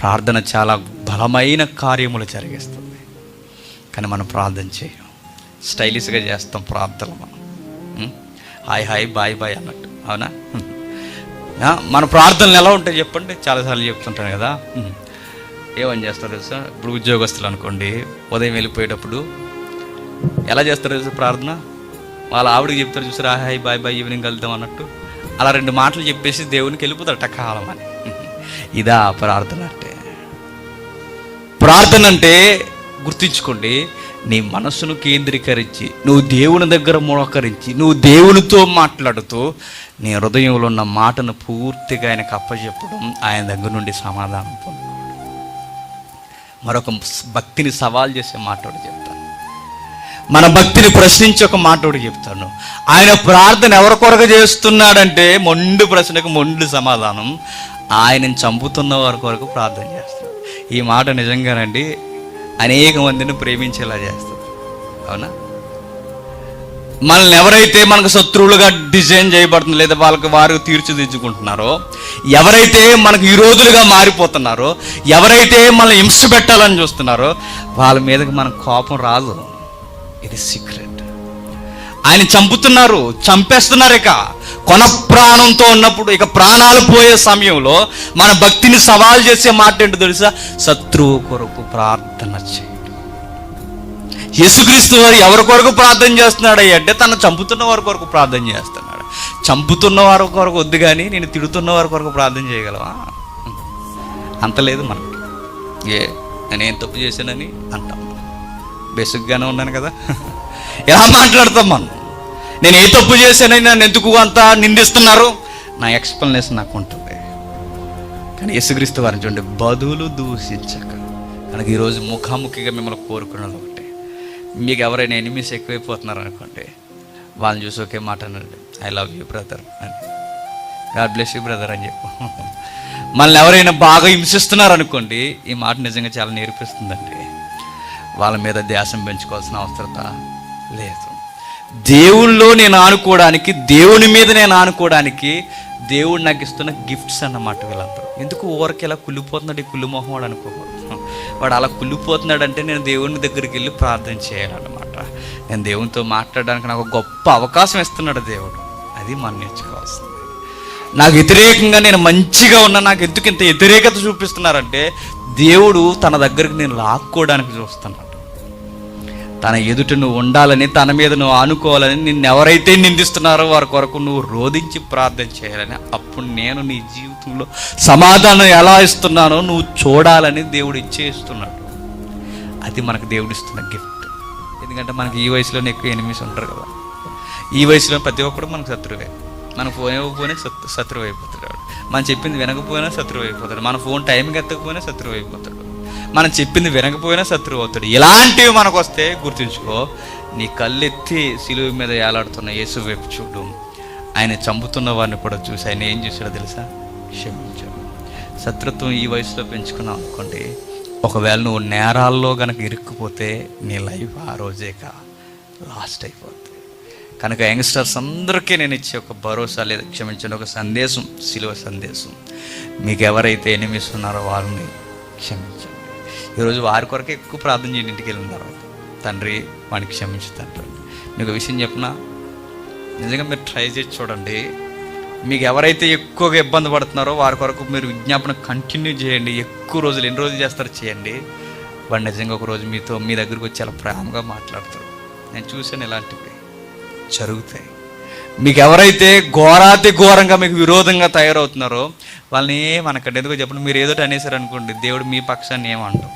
ప్రార్థన చాలా బలమైన కార్యములు జరిగిస్తుంది. కానీ మనం ప్రార్థన చేయం స్టైలిష్గా చేస్తాం ప్రార్థనలు మనం. హాయ్ హాయ్ బాయ్ బాయ్ అన్నట్టు. అవునా? మన ప్రార్థనలు ఎలా ఉంటాయి చెప్పండి? చాలాసార్లు చెప్తుంటాను కదా. ఏమని చేస్తారు తెలుసా? ఇప్పుడు ఉద్యోగస్తులు అనుకోండి ఉదయం వెళ్ళిపోయేటప్పుడు ఎలా చేస్తారు తెలుసా ప్రార్థన? వాళ్ళ ఆవిడకి చెప్తారు చూసారా హాయ్ బాయ్ బాయ్ ఈవినింగ్ వెళ్దాం అన్నట్టు. అలా రెండు మాటలు చెప్పేసి దేవునికి వెళ్ళిపోతారు టక్కాలం అని. ఇదా ప్రార్థన. ప్రార్థన అంటే గుర్తించుకోండి నీ మనస్సును కేంద్రీకరించి నువ్వు దేవుని దగ్గర మోకరించి నువ్వు దేవునితో మాట్లాడుతూ నీ హృదయంలో ఉన్న మాటను పూర్తిగా ఆయనకు అప్పచెప్పడం ఆయన దగ్గర నుండి సమాధానం పొందడం మరొక భక్తిని సవాల్ చేసే మాటోడు చెప్తాను. మన భక్తిని ప్రశ్నించి ఒక మాటోడు చెప్తాను. ఆయన ప్రార్థన ఎవరి కొరకు చేస్తున్నాడంటే మొండు ప్రశ్నకు మొండు సమాధానం. ఆయనను చంపుతున్న వారి కొరకు ప్రార్థన చేస్తాడు. ఈ మాట నిజంగానండి అనేక మందిని ప్రేమించేలా చేస్తుంది. అవునా? మనల్ని ఎవరైతే మనకు శత్రువులుగా డిజైన్ చేయబడుతుంది లేదా వాళ్ళకి వారు తీర్చిదిద్దుకుంటున్నారో ఎవరైతే మనకు విరోధులుగా మారిపోతున్నారో ఎవరైతే మనల్ని హింస పెట్టాలని చూస్తున్నారో వాళ్ళ మీదకి మనకు కోపం రాదు. ఇది సీక్రెట్ ఆయన చంపుతున్నారు చంపేస్తున్నారు ఇక. కొన ప్రాణంతో ఉన్నప్పుడు ఇక ప్రాణాలు పోయే సమయంలో మన భక్తిని సవాల్ చేసే మాట ఏంటో తెలుసా? శత్రువు కొరకు ప్రార్థన చేయండి యేసుక్రీస్తు వారు ఎవరి కొరకు ప్రార్థన చేస్తున్నాడు? అంటే తను చంపుతున్న వారి కొరకు ప్రార్థన చేస్తున్నాడు. చంపుతున్న వారి కొరకు వద్దు కానీ నేను తిడుతున్న వారి కొరకు ప్రార్థన చేయగలవా? అంత లేదు మనకి. ఏ నేనేం తప్పు చేశానని? అంటాం. బేసిక్గానే ఉన్నాను కదా. ఎలా మాట్లాడతాం మనం? నేను ఏ తప్పు చేశానని నన్ను ఎందుకు అంత నిందిస్తున్నారు? నా ఎక్స్ప్లెనేషన్ నాకు ఉంటుంది. కానీ యేసుక్రీస్తు వారిని చూడండి బదులు దూషించక. కనుక ఈరోజు ముఖాముఖిగా మిమ్మల్ని కోరుకున్నది ఒకటే. మీకు ఎవరైనా ఎనిమిస్ ఎక్కువైపోతున్నారు అనుకోండి వాళ్ళని చూసి ఒకే మాట అనండి ఐ లవ్ యూ బ్రదర్ అని. గాడ్ బ్లెస్ యూ బ్రదర్ అని చెప్పు. మనల్ని ఎవరైనా బాగా హింసిస్తున్నారు అనుకోండి ఈ మాట నిజంగా చాలా నేర్పిస్తుందండి. వాళ్ళ మీద ధ్యాసం పెంచుకోవాల్సిన అవసరత లేదు. దేవుళ్ళో నేను ఆనుకోవడానికి దేవుని మీద నేను ఆనుకోవడానికి దేవుడు నాకు ఇస్తున్న గిఫ్ట్స్ అన్నమాట వీళ్ళందరూ. ఎందుకు ఊరికి ఇలా కుళ్ళిపోతున్నాడు ఈ కుళ్ళు మొహం వాడు అనుకోకూడదు వాడు అలా కుళ్ళిపోతున్నాడు అంటే నేను దేవుని దగ్గరికి వెళ్ళి ప్రార్థన చేయాలన్నమాట. నేను దేవునితో మాట్లాడడానికి నాకు గొప్ప అవకాశం ఇస్తున్నాడు దేవుడు. అది మనం నేర్చుకోవాల్సింది. నాకు వ్యతిరేకంగా నేను మంచిగా ఉన్నా నాకు ఎందుకు ఇంత వ్యతిరేకత చూపిస్తున్నారంటే దేవుడు తన దగ్గరికి నేను లాక్కోవడానికి చూస్తున్నాడు. తన ఎదుట నువ్వు ఉండాలని తన మీద నువ్వు ఆనుకోవాలని నిన్ను ఎవరైతే నిందిస్తున్నారో వారి కొరకు నువ్వు రోధించి ప్రార్థన చేయాలని అప్పుడు నేను నీ జీవితంలో సమాధానం ఎలా ఇస్తున్నానో నువ్వు చూడాలని దేవుడు ఇచ్చేస్తున్నాడు. అది మనకు దేవుడు ఇస్తున్న గిఫ్ట్ ఎందుకంటే మనకి ఈ వయసులోనే ఎక్కువ ఎనిమిస్ ఉంటారు కదా. ఈ వయసులో ప్రతి ఒక్కడు మనకు శత్రువే. మన ఫోన్ ఇవ్వకపోయినా శత్ శత్రువు అయిపోతాడు. మనం చెప్పింది వినకపోయినా శత్రువు అయిపోతాడు. మన ఫోన్ టైంకి ఎత్తకపోయినా శత్రువు అయిపోతాడు. మనం చెప్పింది వినకపోయినా శత్రువు అవుతాడు. ఇలాంటివి మనకు వస్తే గుర్తుంచుకో నీ కళ్ళెత్తి సిలువ మీద ఏలాడుతున్న యేసు వైపు చూడు. ఆయన చంపుతున్న వారిని కూడా చూసి ఆయన ఏం చేశాడో తెలుసా? క్షమించాడు. శత్రుత్వం ఈ వయసులో పెంచుకున్నావు అనుకోండి ఒకవేళ నువ్వు నేరాల్లో కనుక ఇరుక్కుపోతే నీ లైఫ్ ఆ రోజేక లాస్ట్ అయిపోతుంది కనుక యంగ్స్టర్స్ అందరికీ నేను ఇచ్చే ఒక భరోసా లేదా క్షమించండి ఒక సందేశం సిలువ సందేశం. మీకు ఎవరైతే ఎనిమిస్ ఉన్నారో వారిని క్షమించండి. ఈరోజు వారి కొరకే ఎక్కువ ప్రార్థన చేయండి ఇంటికి వెళ్ళిన తర్వాత. తండ్రి వాడిని క్షమించు తండ్రి. మీకు విషయం చెప్పిన? నిజంగా మీరు ట్రై చేసి చూడండి. మీకు ఎవరైతే ఎక్కువగా ఇబ్బంది పడుతున్నారో వారి కొరకు మీరు విజ్ఞాపన కంటిన్యూ చేయండి. ఎక్కువ రోజులు ఎన్ని రోజులు చేస్తారో చేయండి. వాడు నిజంగా ఒక రోజు మీతో మీ దగ్గరికి వచ్చి చాలా ప్రేమగా మాట్లాడతారు. నేను చూశాను ఇలాంటివి జరుగుతాయి. మీకు ఎవరైతే ఘోరాతి ఘోరంగా మీకు విరోధంగా తయారవుతున్నారో వాళ్ళని మనకంటే ఎందుకో చెప్పండి మీరు ఏదో అనేసారు అనుకోండి దేవుడు మీ పక్షాన్ని ఏమంటాం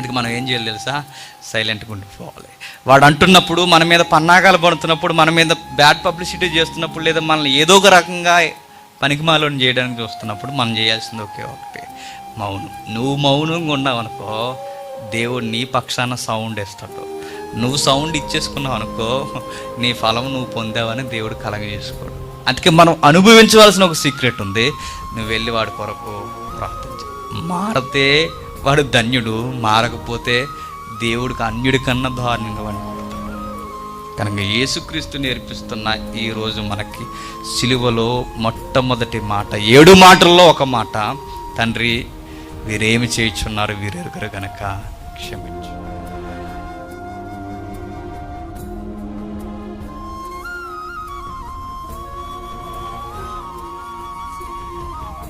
అందుకే మనం ఏం చేయాలి తెలుసా? సైలెంట్గా ఉండిపోవాలి. వాడు అంటున్నప్పుడు మన మీద పన్నాగాలు పడుతున్నప్పుడు మన మీద బ్యాడ్ పబ్లిసిటీ చేస్తున్నప్పుడు లేదా మనల్ని ఏదో ఒక రకంగా పనికిమాలను చేయడానికి చూస్తున్నప్పుడు మనం చేయాల్సింది ఒకే ఒకటి. మౌనం. నువ్వు మౌనంగా ఉన్నావు అనుకో దేవుడు నీ పక్షాన సౌండ్ వేస్తాడు. నువ్వు సౌండ్ ఇచ్చేసుకున్నావు అనుకో నీ ఫలం నువ్వు పొందావని దేవుడు కలగజేసుకోడు. అందుకే మనం అనుభవించవలసిన ఒక సీక్రెట్ ఉంది. నువ్వు వెళ్ళి వాడి కొరకు ప్రార్థించు. మారితే వాడు ధన్యుడు మారకపోతే దేవుడికి అన్యుడి కన్నా దారుణంగా వాడిని కనుక యేసుక్రీస్తు నేర్పిస్తున్న ఈరోజు మనకి సిలువలో మొట్టమొదటి మాట ఏడు మాటల్లో ఒక మాట. తండ్రి వీరేమి చేయుచున్నారు? వీరెరుగురు కనుక క్షమించు.